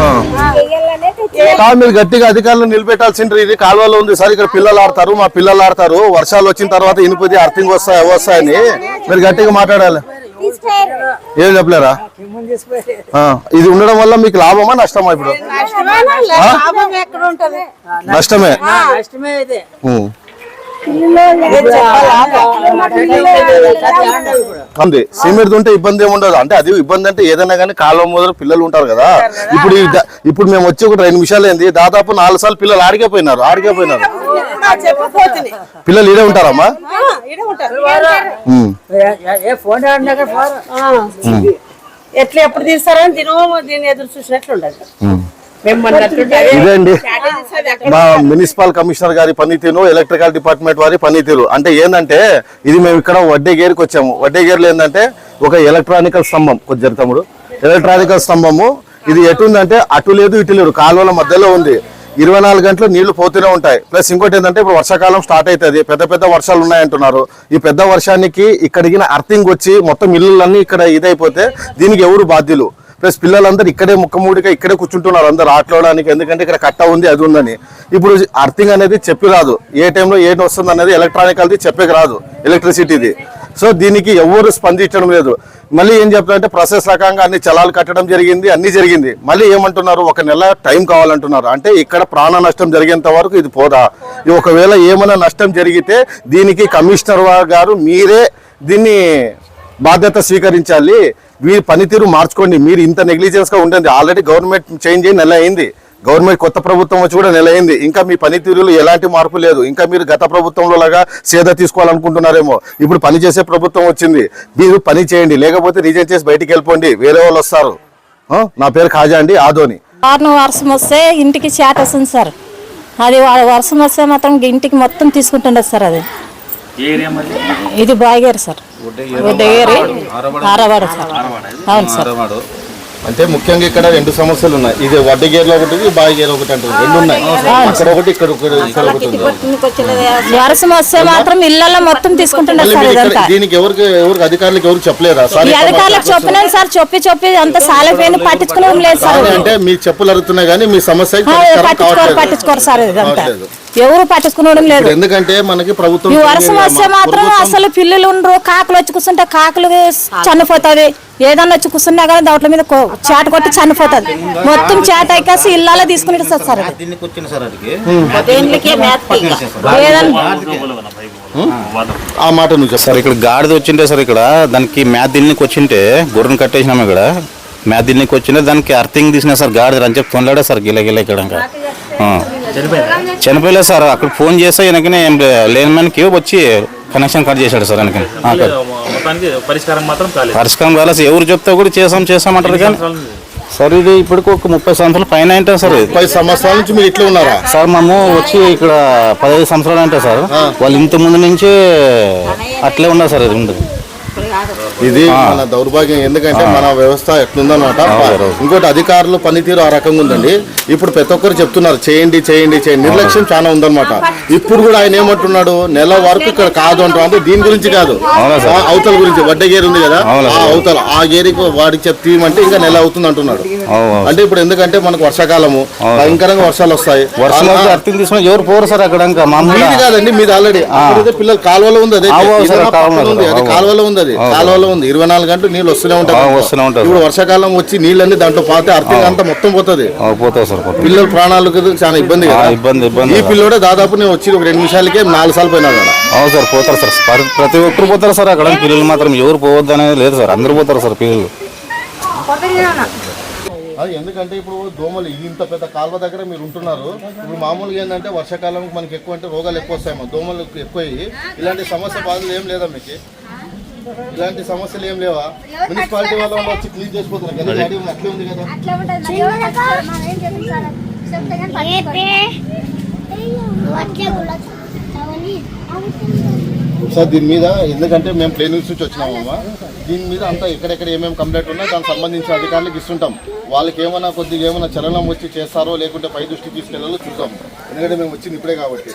ఆ. కాదు మీరు గట్టిగా అధికారులు నిలబెట్టాల్సిండ్రు. ఇది కాలువలో ఉంది. సార్ ఇక్కడ పిల్లలు ఆడతారు మా పిల్లలు ఆడతారు. వర్షాలు వచ్చిన తర్వాత ఇనుపది అర్థంగా వస్తాయి వస్తాయని మీరు గట్టిగా మాట్లాడాలి. ఏం చెప్పలేరా? ఆ, ఇది ఉండడం వల్ల మీకు లాభమా నష్టమా ఇప్పుడు? లాభం ఎక్కడ ఉంటది? నష్టమే. నష్టమే ఇదే ఉం. అంది సిమెంట్ ఉంటే ఇబ్బంది ఏమి ఉండదు. అంటే అది ఇబ్బంది అంటే ఏదైనా కానీ కాలువ మొదలు పిల్లలు ఉంటారు కదా. ఇప్పుడు ఈ ద- ఇప్పుడు మేము వచ్చి ఒక రెండు నిమిషాలు ఏంది దాదాపు నాలుగు సార్లు పిల్లలు ఆడికే పోయినారు. ఆడికే పోయినారు. పిల్లలు ఇడే ఉంటారమ్మా? ఇడే ఉంటారు ఉం. ఏ ఫోన్ ఎట్లా ఎప్పుడు తీస్తారని దినో దీన్ని ఎదురు చూసినట్లు ఉండదు. మేము మొన్నట్టుంటే ఇదే అండి మా మున్సిపల్ కమిషనర్ గారి పనితీరు ఎలక్ట్రికల్ డిపార్ట్మెంట్ వారి పనితీరు. అంటే ఏంటంటే ఇది మేము ఇక్కడ వడ్డేగేరికి వచ్చాము. వడ్డేగేరులో ఏంటంటే ఒక ఎలక్ట్రానికల్ స్తంభం. కొద్ది తమ్ముడు. ఎలక్ట్రానికల్ స్తంభము. ఇది ఎటుందంటే అటు లేదు ఇటు లేదు. కాలువల మధ్యలో ఉంది. ఇరవై నాలుగు గంటలు నీళ్ళు పోతూనే ఉంటాయి. ప్లస్ ఇంకోటి ఏంటంటే ఇప్పుడు వర్షాకాలం స్టార్ట్ అవుతుంది పెద్ద పెద్ద వర్షాలు ఉన్నాయంటున్నారు. ఈ పెద్ద వర్షానికి ఇక్కడికి అర్థింగ్ వచ్చి మొత్తం ఇల్లులన్నీ ఇక్కడ ఇదైపోతే దీనికి ఎవరు బాధ్యులు? ప్లస్ పిల్లలందరూ ఇక్కడే ముక్కమూడిగా ఇక్కడే కూర్చుంటున్నారు అందరు ఆటలోడానికి ఎందుకంటే ఇక్కడ కట్ట ఉంది అది ఉందని. ఇప్పుడు అర్థింగ్ అనేది చెప్పి రాదు. ఏ టైంలో ఏం వస్తుంది అనేది ఎలక్ట్రానిక్ అది చెప్పేకి రాదు ఎలక్ట్రిసిటీది సో దీనికి ఎవరు స్పందించడం లేదు. మళ్ళీ ఏం చెప్తారంటే ప్రాసెస్ రకంగా అన్ని చలాలు కట్టడం జరిగింది అన్ని జరిగింది. మళ్ళీ ఏమంటున్నారు ఒక నెల టైం కావాలంటున్నారు. అంటే ఇక్కడ ప్రాణ నష్టం జరిగేంత వరకు ఇది పోదా? ఒకవేళ ఏమైనా నష్టం జరిగితే దీనికి కమిషనర్ గారు మీరే దీన్ని బాధ్యత స్వీకరించాలి. వీరి పనితీరు మార్చుకోండి. మీరు ఇంత నెగ్లిజెన్స్గా ఉండండి. ఆల్రెడీ గవర్నమెంట్ చేంజ్ అయ్యి నెల అయింది. గవర్నమెంట్ కొత్త ప్రభుత్వం వచ్చి కూడా నెల అయింది. ఇంకా మీ పనితీరులో ఎలాంటి మార్పు లేదు. ఇంకా మీరు గత ప్రభుత్వంలో లాగా సేద తీసుకోవాలనుకుంటున్నారేమో. ఇప్పుడు పని చేసే ప్రభుత్వం వచ్చింది. మీరు పని చేయండి. లేకపోతే రిజైన్ చేసి బయటికి వెళ్ళిపోండి. వేరే వాళ్ళు వస్తారు. నా పేరు ఖాజా అండి. ఆదోని. కారణం వర్షం వస్తే ఇంటికి చేట వస్తుంది సార్. అది వర్షం వస్తే మాత్రం ఇంటికి మొత్తం తీసుకుంటుండదు సార్ అది. ఇది బాగేరు సార్. ఆరవాడు. సార్. అవును సార్. అంటే ముఖ్యంగా ఇక్కడ రెండు సమస్యలు ఉన్నాయి. ఇది వడ్డీ గేర్లో ఒకటి బాయి గేర్ ఒకటి అంటుంది రెండు ఉన్నాయి. ఇక్కడ ఒకటి ఇక్కడ ఒకటి ఇక్కడ ఒకటి ఉంది. వర్షం వస్తే మాత్రం ఇళ్ళల్లో మొత్తం మళ్ళీ సార్ ఇదంతా. దీనికి ఎవరికి ఎవరికి అధికారులకు ఎవరికి చెప్పలేదా? సార్ అధికారులకు చెప్పినాను సార్ చెప్పి చెప్పి అంత సాలపోయిన పట్టించుకునేది లేదు సార్. అంటే మీ చెప్పులు అరుగుతున్నాయి కానీ మీ సమస్య పట్టించుకోరు సార్ ఇదంతా. ఎవరు పట్టించుకునడం లేదు. ఎందుకంటే మనకి ప్రభుత్వం ఈ వర్షం వస్తే మాత్రం అసలు పిల్లలు ఉండరు కాకులు వచ్చి కూర్చుంటే కాకులు చనిపోతుంది ఏదన్నా వచ్చి కూర్చున్నా కానీ దాంట్లో మీద చేట కొట్టి చనిపోతుంది. మొత్తం చేట ఎక్కేసి ఇళ్ళలో తీసుకుని సార్. ఆ మాట నువ్వు సార్ ఇక్కడ గాడిద వచ్చింటే సార్ ఇక్కడ దానికి మ్యాథ్ దిల్నికి వచ్చింటే గొర్రెను కట్టేసినాము ఇక్కడ. మ్యాథ్ దిల్నికి వచ్చింటే దానికి అర్థింగ్ తీసిన సార్ గాడిద అని చెప్పి తొందరడే సార్ గిల గిల ఇక్కడ. చనిపోయలేదు సార్ అక్కడ ఫోన్ చేస్తే వెనకనే లేని మనకి వచ్చి కనెక్షన్ కట్ చేశాడు సార్ వెనకనే పరిష్కారం మాత్రం కాలేదు. ఎవరు చెప్తే కూడా చేసాం చేసామంటారు కానీ సార్ ఇది ఇప్పటికి ఒక ముప్పై సంవత్సరాలు పైన అంటే సార్ పది సంవత్సరాల నుంచి మీరు ఇట్లా ఉన్నారా? సార్ మేము వచ్చి ఇక్కడ పదహైదు సంవత్సరాలు అంటే సార్ వాళ్ళు ఇంత ముందు నుంచే అట్లే ఉన్నారు సార్ ఇది ఉండదు. ఇది మన దౌర్భాగ్యం. ఎందుకంటే మన వ్యవస్థ ఎట్లుందన్నమాట? ఇంకోటి అధికారులు పనితీరు ఆ రకంగా ఉందండి. ఇప్పుడు ప్రతి ఒక్కరు చెప్తున్నారు చేయండి చేయండి చేయండి. నిర్లక్ష్యం చాలా ఉందన్నమాట. ఇప్పుడు కూడా ఆయన ఏమంటున్నాడు నెల వరకు ఇక్కడ కాదు అంటారు అంటే దీని గురించి కాదు. అవతల గురించి వడ్డే గేరు ఉంది కదా? ఆ అవతల ఆ గేరికి వాడికి చెప్తీమంటే ఇంకా నెల అవుతుంది అంటున్నాడు. అంటే ఇప్పుడు ఎందుకంటే మనకు వర్షాకాలము భయంకరంగా వర్షాలు వస్తాయి. అర్థం తీసుకుని ఎవరు పోరు సార్ అక్కడ కాదండి మీది ఆల్రెడీ పిల్లలు కాలువలో ఉంది అదే. కాలువలో ఉంది అది. కాలువలో ఉంది. ఇరవై నాలుగు గంటలు నీళ్ళు వస్తూనే ఉంటాయి వస్తూనే ఉంటాయి, ఇప్పుడు. వర్షాకాలం వచ్చి నీళ్ళన్నీ దాంట్లో పాతే అర్థం అంతా మొత్తం పోతుంది. ఆ, పోతావు సార్ పిల్లల ప్రాణాలకు చాలా ఇబ్బంది ఇబ్బంది ఇబ్బంది ఈ పిల్లోడే దాదాపు నేను వచ్చి ఒక రెండు నిమిషాలకే నాలుగు సార్లు పోయినా అవును సార్ పోతారు సార్. ప్ర- ప్రతి ఒక్కరు పోతారు సార్ అక్కడ. పిల్లలు మాత్రం ఎవరు పోవద్దు అనేది లేదు సార్. అందరూ పోతారు సార్ పిల్లలు. అది ఎందుకంటే ఇప్పుడు దోమలు ఇంత పెద్ద కాలువ దగ్గర మీరు ఉంటున్నారు. ఇప్పుడు మామూలుగా ఏంటంటే వర్షాకాలం మనకి ఎక్కువ అంటే రోగాలు ఎక్కువ వస్తాయి దోమలు ఎక్కువ ఇలాంటి సమస్య బాధలు ఏం లేదా మీకు? ఇలాంటి సమస్యలు ఏం లేవా? మున్సిపాలిటీ వాళ్ళు వచ్చి క్లీన్ చేసిపోతున్నారు కదా అట్లే ఉంది సార్? దీని మీద ఎందుకంటే మేము ప్లేన్ నుంచి వచ్చినామమ్మా దీని మీద అంతా ఎక్కడెక్కడ ఏమేమి కంప్లైంట్ ఉన్నా దానికి సంబంధించిన అధికారులకు ఇస్తుంటాం. వాళ్ళకి ఏమైనా కొద్దిగా ఏమైనా చలనం వచ్చి చేస్తారో లేకుంటే పై దృష్టి తీసుకెళ్ళాలో చూద్దాం. ఎందుకంటే మేము వచ్చింది ఇప్పుడే కాబట్టి.